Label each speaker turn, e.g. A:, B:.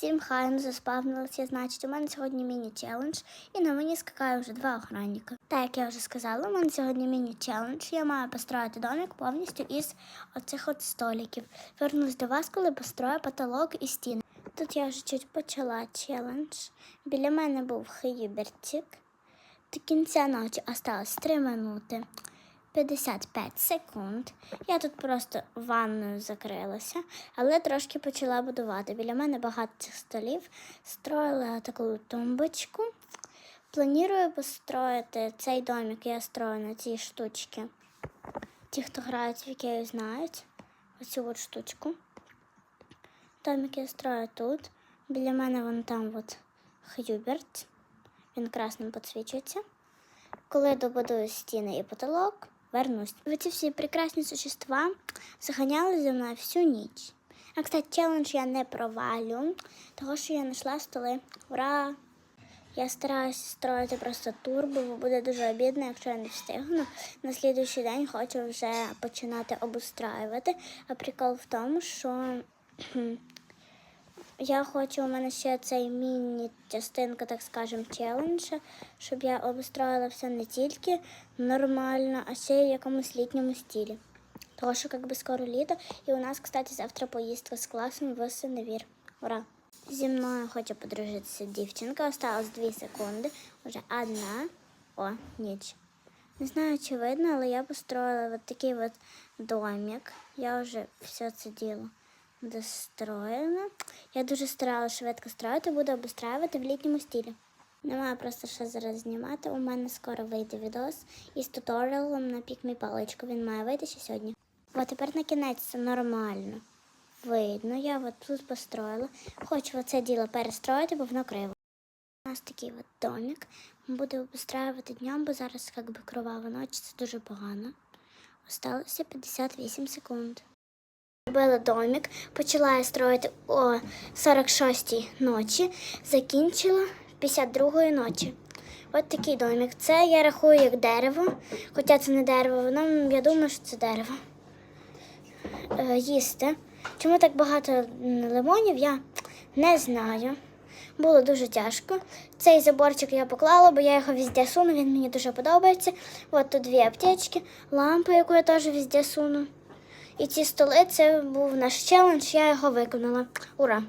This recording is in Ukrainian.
A: Всім хай заспавнилися, значить, у мене сьогодні міні-челендж, і на мені скакає вже два охранника. Так як я вже сказала, у мене сьогодні міні-челендж. Я маю построїти домик повністю із оцих от столиків. Вернусь до вас, коли построю потолок і стіни. Тут я вже чуть почала челендж. Біля мене був хибертик. До кінця ночі осталось 3 минути. 55 секунд. Я тут просто ванною закрилася, але трошки почала будувати. Біля мене багато цих столів. Строїла таку тумбочку. Планую построїти цей домик, я строю на цій штучці. Ті, хто грають в Ікею, знають оцю от штучку. Домик я строю тут. Біля мене вон там от Хюберт. Він красним підсвічується. Коли добудую стіни і потолок, вернусь. Ви ці всі прекрасні существа заганяли зі мною всю ніч. А кстати, челендж я не провалю, того що я знайшла столи. Ура! Я стараюся строїти просто турбо, бо буде дуже обідно, якщо я не встигну. На слідуючий день хочу вже починати обустраювати. А прикол в тому, що я хочу, у мене ще цей міні-частинка, так скажем, челенджа, щоб я обустроїла все не тільки нормально, а ще й в якомусь літньому стилі. Тому що як би скоро літо, і у нас, кстати, завтра поїздка з класом в Синевір. Ура! Зі мною хоче подружитися дівчинка. Осталось 2 секунди. Уже одна. О, ніч. Не знаю, чи видно, але я построила от такий от домик. Я вже все це діло достроєна. Я дуже старалася швидко строїти, буду обустраювати в літньому стилі. Немає просто що зараз знімати. У мене скоро вийде відос із туторіалом на пік мій паличку. Він має вийти ще сьогодні. От тепер на кінець це нормально. Видно, я от тут построїла. Хочу оце діло перестроїти, бо воно криво. У нас такий от домик. Буду обустраювати днем, бо зараз як кровава ніч, це дуже погано. Осталося 58 секунд. Робила домик, почала я строїти о 46-й ночі, закінчила 52-ї ночі. От такий домик. Це я рахую як дерево, хоча це не дерево, воно я думаю, що це дерево. Е, їсти. Чому так багато лимонів, я не знаю. Було дуже тяжко. Цей заборчик я поклала, бо я його везде суну, він мені дуже подобається. От тут дві аптечки, лампа, яку я теж везде суну. І ці столи це був наш челендж, я його виконала. Ура!